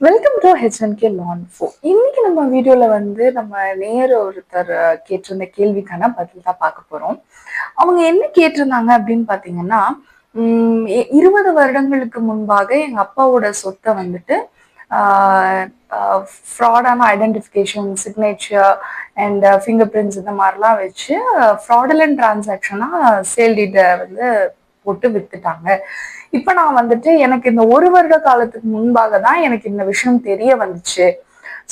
Welcome to ஹெச்என்கே லான் ஃபோ இன்னைக்கு நம்ம வீடியோல வந்து நம்ம நேர ஒருத்தர் கேட்டிருந்த கேள்விக்கான பதில் தான் பார்க்க போறோம். அவங்க என்ன கேட்டிருந்தாங்க அப்படின்னு பாத்தீங்கன்னா உம் இருபது வருடங்களுக்கு முன்பாக எங்க அப்பாவோட சொத்தை வந்துட்டு ஃப்ராடான identification signature and finger prints இந்த மாதிரிலாம் வச்சு ஃப்ராடலன் டிரான்சாக்ஷனாக சேல் டீட்டை வந்து போட்டு வித்துட்டாங்க. இப்போ நான் வந்துட்டு எனக்கு இந்த ஒரு வருட காலத்துக்கு முன்பாக தான் எனக்கு இந்த விஷயம் தெரிய வந்துச்சு.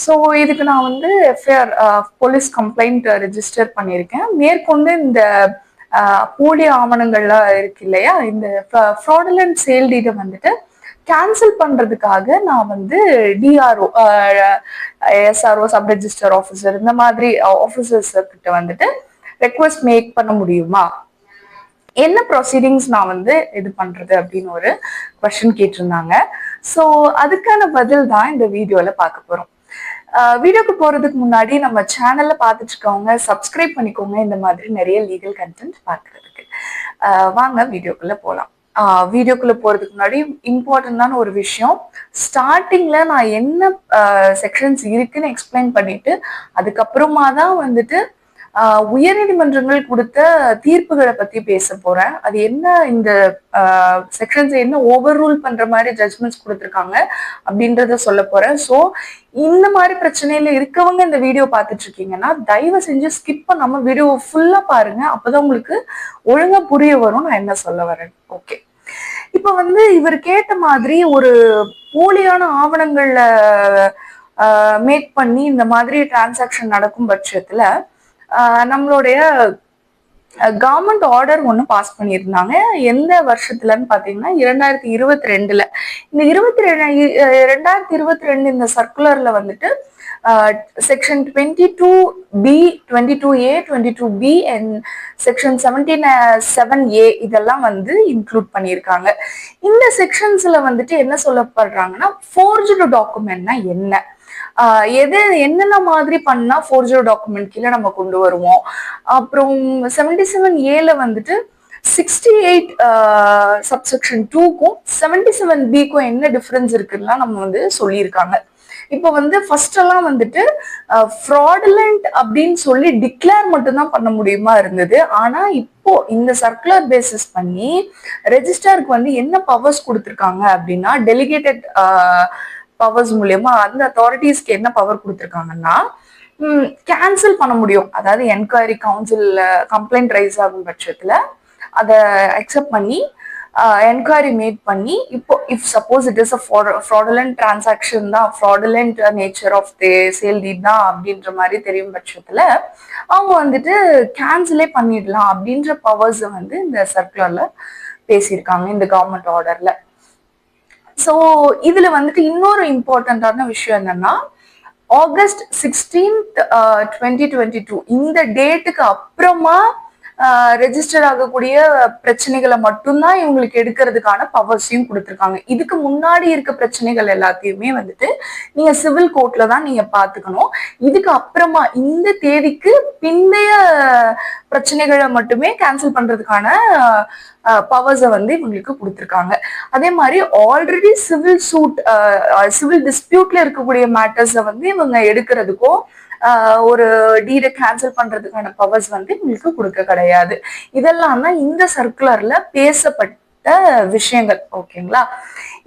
ஸோ இதுக்கு நான் வந்து எஃப்ஐஆர் போலீஸ் கம்ப்ளைண்ட் ரிஜிஸ்டர் பண்ணியிருக்கேன். மேற்கொண்டு இந்த போலி ஆவணங்கள்லாம் இருக்கு இல்லையா? இந்த ஃப்ராடலண்ட் சேல் வந்துட்டு கேன்சல் பண்றதுக்காக நான் வந்து DRO SRO sub register officer இந்த மாதிரி ஆஃபீஸர்ஸ் கிட்ட வந்துட்டு ரெக்வஸ்ட் மேக் பண்ண முடியுமா? என்ன ப்ரொசீடிங்ஸ் நான் வந்து இது பண்றது அப்படின்னு ஒரு கொஷின் கேட்டிருந்தாங்க. ஸோ அதுக்கான பதில் தான் இந்த வீடியோல பார்க்க போறோம். வீடியோக்கு போறதுக்கு முன்னாடி நம்ம சேனல்ல பார்த்துட்டு இருக்கவங்க சப்ஸ்கிரைப் பண்ணிக்கோங்க. இந்த மாதிரி நிறைய லீகல் கண்டென்ட் பார்க்கறதுக்கு. வாங்க வீடியோக்குள்ள போகலாம் வீடியோக்குள்ள போறதுக்கு முன்னாடி இம்பார்ட்டன்டான ஒரு விஷயம். ஸ்டார்டிங்ல நான் என்ன செக்ஷன்ஸ் இருக்குன்னு எக்ஸ்பிளைன் பண்ணிட்டு அதுக்கப்புறமா தான் வந்துட்டு உயர்நீதிமன்றங்கள் கொடுத்த தீர்ப்புகளை பத்தி பேச போறேன். அது என்ன இந்த செக்ஷன்ஸ் என்ன ஓவர் ரூல் பண்ற மாதிரி ஜட்மெண்ட்ஸ் கொடுத்துருக்காங்க அப்படின்றத சொல்ல போறேன். ஸோ இந்த மாதிரி பிரச்சனையில இருக்கவங்க இந்த வீடியோ பார்த்துட்டு இருக்கீங்கன்னா தயவு செஞ்சு ஸ்கிப் பண்ணாம வீடியோ ஃபுல்லா பாருங்க. அப்பதான் உங்களுக்கு ஒழுங்கா புரிய வரும். நான் என்ன சொல்ல வரேன். ஓகே இப்ப வந்து இவர் கேட்ட மாதிரி ஒரு போலியான ஆவணங்கள்ல மேக் பண்ணி இந்த மாதிரி டிரான்சாக்ஷன் நடக்கும் பட்சத்துல நம்மளுடைய கவர்மெண்ட் ஆர்டர் ஒன்று பாஸ் பண்ணியிருந்தாங்க. எந்த வருஷத்துலன்னு பார்த்தீங்கன்னா இரண்டாயிரத்தி இருபத்தி ரெண்டுல. இந்த இருபத்தி ரெண்டு ரெண்டாயிரத்தி இருபத்தி ரெண்டு இந்த சர்க்குலர்ல வந்துட்டு section twenty two B twenty two A twenty two B and section seventeen seven A இதெல்லாம் வந்து இன்க்ளூட் பண்ணியிருக்காங்க. இந்த செக்ஷன்ஸ்ல வந்துட்டு என்ன சொல்லப்படுறாங்கன்னா ஃபோர்ஜு டாக்குமெண்ட்னா என்ன? எது என்னென்ன மாதிரி பண்ணா ஃபோர்ஜோ டாக்குமெண்ட் கீழே நம்ம கொண்டு வருவோம்? அப்புறம் செவன்டி செவன் ஏல வந்துட்டு சிக்ஸ்டி எயிட் சப்செக்ஷன் டூக்கும் செவன்டி செவன் பிக்கும் என்ன டிஃபரன்ஸ் இருக்குன்னா நம்ம வந்து சொல்லியிருக்காங்க. இப்போ வந்து ஃபர்ஸ்ட் எல்லாம் வந்துட்டு ஃப்ராடுலண்ட் அப்படின்னு சொல்லி டிக்ளேர் மட்டும்தான் பண்ண முடியுமா இருந்தது. ஆனா இப்போ இந்த சர்க்குலர் பேசிஸ் பண்ணி ரெஜிஸ்டருக்கு வந்து என்ன பவர்ஸ் கொடுத்துருக்காங்க அப்படின்னா டெலிகேட்டட் பவர்ஸ் மூலியமா அந்த அத்தாரிட்டிஸ்க்கு என்ன பவர் கொடுத்துருக்காங்கன்னா கேன்சல் பண்ண முடியும். அதாவது என்கொயரி கவுன்சில் கம்ப்ளைண்ட் ரைஸ் ஆகும் பட்சத்துல அதை அக்செப்ட் பண்ணி என்கொயரி மேட் பண்ணி இப்போ if suppose it is a fraudulent transaction தான் fraudulent nature of the sale deed தான் அப்படின்ற மாதிரி தெரியும் பட்சத்தில் அவங்க வந்துட்டு கேன்சலே பண்ணிடலாம் அப்படின்ற பவர்ஸ் வந்து இந்த சர்க்குலரில் பேசியிருக்காங்க இந்த கவர்மெண்ட் ஆர்டரில் ஸோ இதுல வந்துட்டு இன்னொரு இம்பார்ட்டண்ட்டான விஷயம் என்னன்னா August sixteenth twenty twenty two இந்த டேட்டுக்கு அப்புறமா ரெஜிஸ்டர் ஆகக்கூடிய பிரச்சனைகளை மட்டும்தான் இவங்களுக்கு எடுக்கிறதுக்கான பவர்ஸையும் கொடுத்துருக்காங்க. இதுக்கு முன்னாடி இருக்க பிரச்சனைகள் எல்லாத்தையுமே வந்துட்டு நீங்க சிவில் கோர்ட்ல தான் நீங்க பாத்துக்கணும் இதுக்கு அப்புறமா இந்த தேதிக்கு பிந்தைய பிரச்சனைகளை மட்டுமே கேன்சல் பண்றதுக்கான பவர்ஸை வந்து இவங்களுக்கு கொடுத்துருக்காங்க. அதே மாதிரி ஆல்ரெடி சிவில் சூட் சிவில் டிஸ்பியூட்ல இருக்கக்கூடிய மேட்டர்ஸை வந்து இவங்க எடுக்கிறதுக்கும் ஒரு டீடை கேன்சல் பண்றதுக்கான பவர்ஸ் வந்து இவங்களுக்கு கொடுக்க கிடையாது. கிடையாது. இதெல்லாம் தான் இந்த சர்க்குலர்ல பேசப்பட்ட விஷயங்கள். ஓகேங்களா?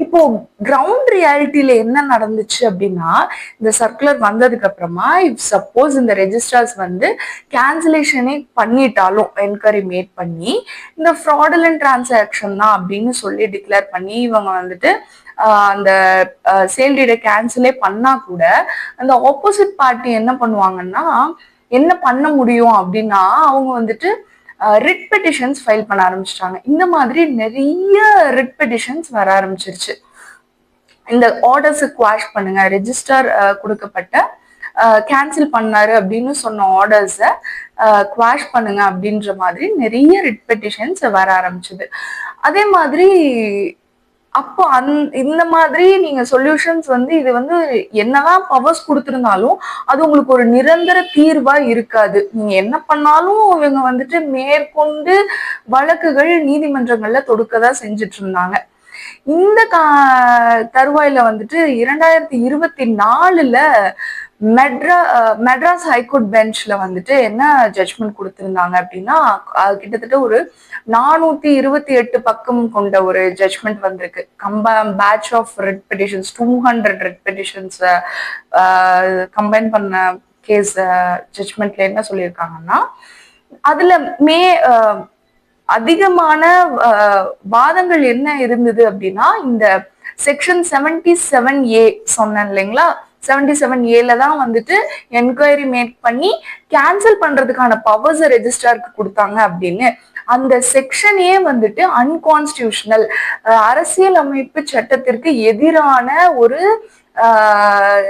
இப்போ கிரவுண்ட் ரியாலிட்டியில என்ன நடந்துச்சு அப்படின்னா இந்த சர்க்குலர் வந்ததுக்கு அப்புறமா இப் சப்போஸ் இந்த ரெஜிஸ்டர்ஸ் வந்து கேன்சலேஷனே பண்ணிட்டாலும் என்கொயரி மேட் பண்ணி இந்த ஃப்ராடலன் டிரான்சாக்ஷன் தான் அப்படின்னு சொல்லி டிக்ளேர் பண்ணி இவங்க வந்துட்டு ஆஹ் அந்த சேல் டீடை கேன்சலே பண்ணா கூட அந்த ஆப்போசிட் பார்ட்டி என்ன பண்ணுவாங்கன்னா என்ன பண்ண முடியும் அப்படின்னா அவங்க வந்துட்டு ரிட் பெட்டிஷன்ஸ் ஃபைல் பண்ண ஆரம்பிச்சிட்டாங்க. இந்த மாதிரி நிறைய ரிட் பெட்டிஷன்ஸ் வர ஆரம்பிச்சிருச்சு. இந்த ஆர்டர்ஸை குவாஷ் பண்ணுங்க ரெஜிஸ்டர் கொடுக்கப்பட்ட கேன்சல் பண்ணாரு அப்படின்னு சொன்ன ஆர்டர்ஸை குவாஷ் பண்ணுங்க அப்படின்ற மாதிரி நிறைய ரிட் பெட்டிஷன்ஸ் வர ஆரம்பிச்சது. அதே மாதிரி அப்போ அந் இந்த மாதிரி நீங்க சொல்யூஷன்ஸ் வந்து இது வந்து என்னதான் பவர்ஸ் கொடுத்திருந்தாலும் அது உங்களுக்கு ஒரு நிரந்தர தீர்வா இருக்காது. நீங்க என்ன பண்ணாலும் இவங்க வந்துட்டு மேற்கொண்டு வழக்குகள் நீதிமன்றங்கள்ல தொடுக்கதான் செஞ்சுட்டு இருந்தாங்க இந்த கா தருவாயில வந்துட்டு இரண்டாயிரத்தி இருபத்தி நாலுல மெட்ரா மெட்ராஸ் ஹைகோர்ட் பெஞ்ச்ல வந்துட்டு என்ன ஜட்ஜ்மெண்ட் கொடுத்துருந்தாங்க அப்படின்னா கிட்டத்தட்ட ஒரு நானூத்தி இருபத்தி எட்டு பக்கம் கொண்ட ஒரு ஜட்ஜ்மெண்ட் வந்திருக்கு. கம்ப batch of writ petitions two hundred writ petitions combine பண்ண கேஸ் ஜட்ஜ்மெண்ட்ல என்ன சொல்லியிருக்காங்கன்னா அதுல மே அதிகமான அஹ், வாதங்கள் என்ன இருந்தது அப்படின்னா இந்த செக்ஷன் செவன்டி செவன் ஏ சொன்னேன் இல்லைங்களா? செவன்டி செவன் ஏல தான் வந்துட்டு என்கொயரி மேக் பண்ணி கேன்சல் பண்றதுக்கான பவர்ஸ் ரெஜிஸ்டாருக்கு கொடுத்தாங்க அப்படின்னு. அந்த செக்ஷனே வந்துட்டு அன்கான்ஸ்டியூஷனல் அரசியல் அமைப்பு சட்டத்திற்கு எதிரான ஒரு ஆஹ்,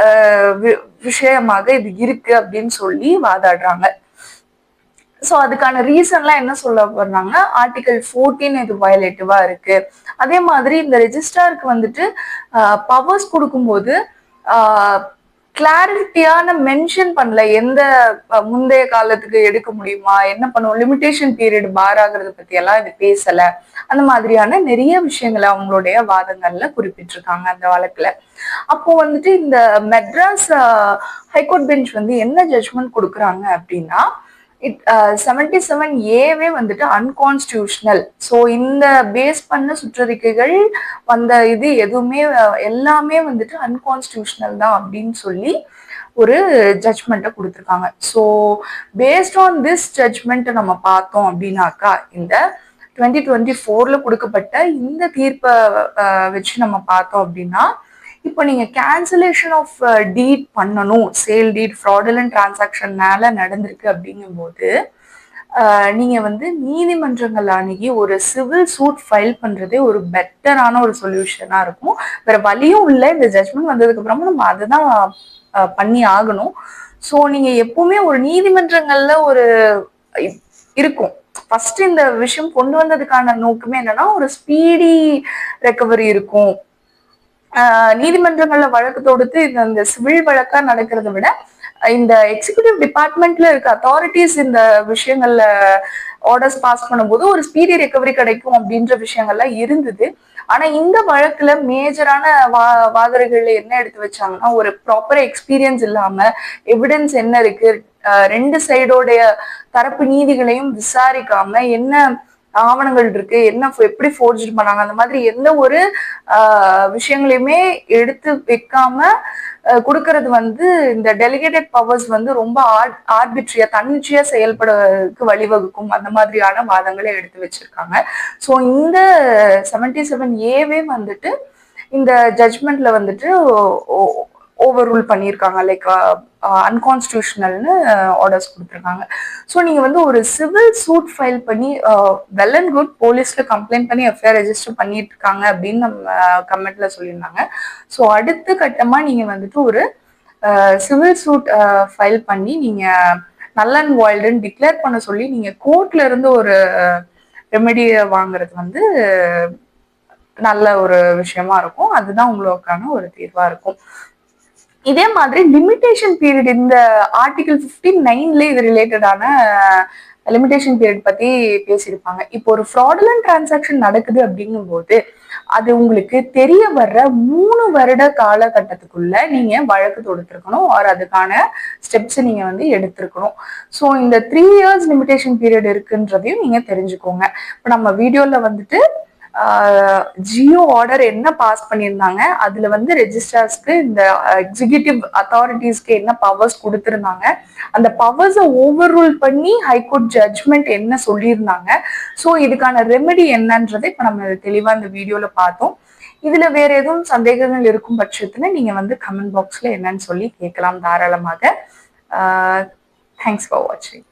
ஆஹ், வி- விஷயமாக இது இருக்கு அப்படின்னு சொல்லி வாதாடுறாங்க. ஸோ அதுக்கான ரீசன்லாம் என்ன சொல்ல போறாங்க ஆர்டிகல் ஃபோர்டீன் இது வயலேட்டிவா இருக்கு. அதே மாதிரி இந்த ரெஜிஸ்டாருக்கு வந்துட்டு பவர்ஸ் கொடுக்கும்போது கிளாரிட்டியான மென்ஷன் பண்ணல. எந்த முந்தைய காலத்துக்கு எடுக்க முடியுமா? என்ன பண்ணுவோம்? லிமிடேஷன் பீரியட் பார் ஆகுறத பத்தி எல்லாம் இது பேசல. அந்த மாதிரியான நிறைய விஷயங்களை அவங்களுடைய வாதங்கள்ல குறிப்பிட்டிருக்காங்க அந்த வழக்குல. அப்போ வந்துட்டு இந்த மெட்ராஸ் ஹைகோர்ட் பெஞ்ச் வந்து என்ன ஜட்மெண்ட் கொடுக்குறாங்க அப்படின்னா இட் செவன்டி செவன் ஏவே வந்துட்டு அன்கான்ஸ்டியூஷனல் ஸோ இந்த பேஸ் பண்ண சுற்றறிக்கைகள் வந்த இது எதுவுமே எல்லாமே வந்துட்டு அன்கான்ஸ்டியூஷனல் தான் அப்படின்னு சொல்லி ஒரு ஜட்ஜ்மெண்ட்டை கொடுத்துருக்காங்க. ஸோ பேஸ்ட் ஆன் திஸ் ஜட்ஜ்மெண்ட்டை நம்ம பார்த்தோம் அப்படின்னாக்கா இந்த டுவெண்ட்டி டுவெண்ட்டி ஃபோர்ல கொடுக்கப்பட்ட இந்த தீர்ப்பை வச்சு நம்ம பார்த்தோம் அப்படின்னா இப்போ நீங்க கேன்சலேஷன் ஆஃப் டீட் பண்ணணும். சேல் டீட் ஃப்ராடலன் டிரான்சாக்ஷன்னால நடந்திருக்கு அப்படிங்கும்போது நீங்க வந்து நீதிமன்றங்கள் அணுகி ஒரு சிவில் சூட் ஃபைல் பண்றதே ஒரு பெட்டரான ஒரு சொல்யூஷனா இருக்கும். வேற வழியும் இல்லை. இந்த ஜட்மெண்ட் வந்ததுக்கு அப்புறமா நம்ம அதுதான் பண்ணி ஆகணும். ஸோ நீங்க எப்பவுமே ஒரு நீதிமன்றங்கள்ல ஒரு இருக்கும். ஃபர்ஸ்ட் இந்த விஷயம் கொண்டு வந்ததுக்கான நோக்கமே என்னன்னா ஒரு ஸ்பீடி ரெக்கவரி இருக்கும். நீதிமன்றங்கள்ல வழக்கு தொடுத்து இந்த இந்த சிவில் வழக்கா நடக்கிறத விட இந்த எக்ஸிகூட்டிவ் டிபார்ட்மெண்ட்ல இருக்க அத்தாரிட்டிஸ் இந்த விஷயங்கள்ல ஆர்டர்ஸ் பாஸ் பண்ணும்போது ஒரு ஸ்பீடி ரெக்கவரி கிடைக்கும் அப்படின்ற விஷயங்கள்லாம் இருந்தது. ஆனா இந்த வழக்குல மேஜரான வா வாதர்கள்ல என்ன எடுத்து வச்சாங்கன்னா ஒரு ப்ராப்பர் எக்ஸ்பீரியன்ஸ் இல்லாம எவிடன்ஸ் என்ன இருக்கு ரெண்டு சைடோடைய தரப்பு நீதிகளையும் விசாரிக்காம என்ன ஆவணங்கள் இருக்கு என்ன எப்படி ஃபோர்ஜ் பண்ணாங்க அந்த மாதிரி எந்த ஒரு விஷயங்களையுமே எடுத்து வைக்காம கொடுக்கறது வந்து இந்த டெலிகேட்டட் பவர்ஸ் வந்து ரொம்ப ஆர்பிட்ரியா தன்னிச்சையா செயல்படுறதுக்கு வழிவகுக்கும் அந்த மாதிரியான வாதங்களை எடுத்து வச்சிருக்காங்க. ஸோ இந்த செவன்டி செவன் ஏவே வந்துட்டு இந்த ஜட்மெண்ட்ல வந்துட்டு ஓவர் ரூல் பண்ணியிருக்காங்க லைக் அன்கான்ஸ்டியூஷனல்னு ஆர்டர்ஸ் கொடுத்துருக்காங்க. ஸோ நீங்கள் வந்து ஒரு சிவில் சூட் ஃபைல் பண்ணி வெல் அண்ட் குட் போலீஸில் கம்ப்ளைண்ட் பண்ணி எஃப்ஐஆர் ரெஜிஸ்டர் பண்ணிட்டு இருக்காங்க அப்படின்னு நம்ம uh, கமெண்ட்ல சொல்லியிருந்தாங்க. ஸோ அடுத்த கட்டமாக நீங்கள் வந்துட்டு ஒரு சிவில் சூட் ஃபைல் பண்ணி நீங்கள் நல் அண்ட் வாய்ல்டுன்னு டிக்ளேர் பண்ண சொல்லி நீங்கள் கோர்ட்ல இருந்து ஒரு uh, ரெமெடியை வாங்குறது வந்து நல்ல ஒரு விஷயமா இருக்கும். அதுதான் உங்களுக்கான ஒரு தீர்வா இருக்கும். இதே மாதிரி லிமிடேஷன் பீரியட் இந்த ஆர்டிகல் 59 நைன்ல இது ரிலேட்டடான லிமிடேஷன் பீரியட் பத்தி பேசியிருப்பாங்க. இப்போ ஒரு ஃப்ராடுலன் டிரான்சாக்ஷன் நடக்குது அப்படிங்கும்போது அது உங்களுக்கு தெரிய வர்ற மூணு வருட காலகட்டத்துக்குள்ள நீங்க வழக்கு தொடுத்திருக்கணும் ஆர் அதுக்கான ஸ்டெப்ஸ் நீங்க வந்து எடுத்திருக்கணும். ஸோ இந்த த்ரீ இயர்ஸ் லிமிடேஷன் பீரியட் இருக்குன்றதையும் நீங்க தெரிஞ்சுக்கோங்க. இப்போ நம்ம வீடியோல வந்துட்டு ஜியோ ஆர்டர் என்ன பாஸ் பண்ணியிருந்தாங்க? அதுல வந்து ரெஜிஸ்ட்ரார்ஸ்க்கு இந்த எக்ஸிகியூட்டிவ் அத்தாரிட்டிஸ்க்கு என்ன பவர்ஸ் கொடுத்துருந்தாங்க? அந்த பவர்ஸை ஓவர் ரூல் பண்ணி ஹைகோர்ட் ஜட்ஜ்மெண்ட் என்ன சொல்லியிருந்தாங்க? ஸோ இதுக்கான ரெமெடி என்னன்றதை இப்போ நம்ம தெளிவாக இந்த வீடியோவில் பார்த்தோம். இதுல வேற எதுவும் சந்தேகங்கள் இருக்கும் பட்சத்துல நீங்க வந்து கமெண்ட் பாக்ஸ்ல என்னன்னு சொல்லி கேட்கலாம் தாராளமாக. தேங்க்ஸ் ஃபார் வாட்சிங்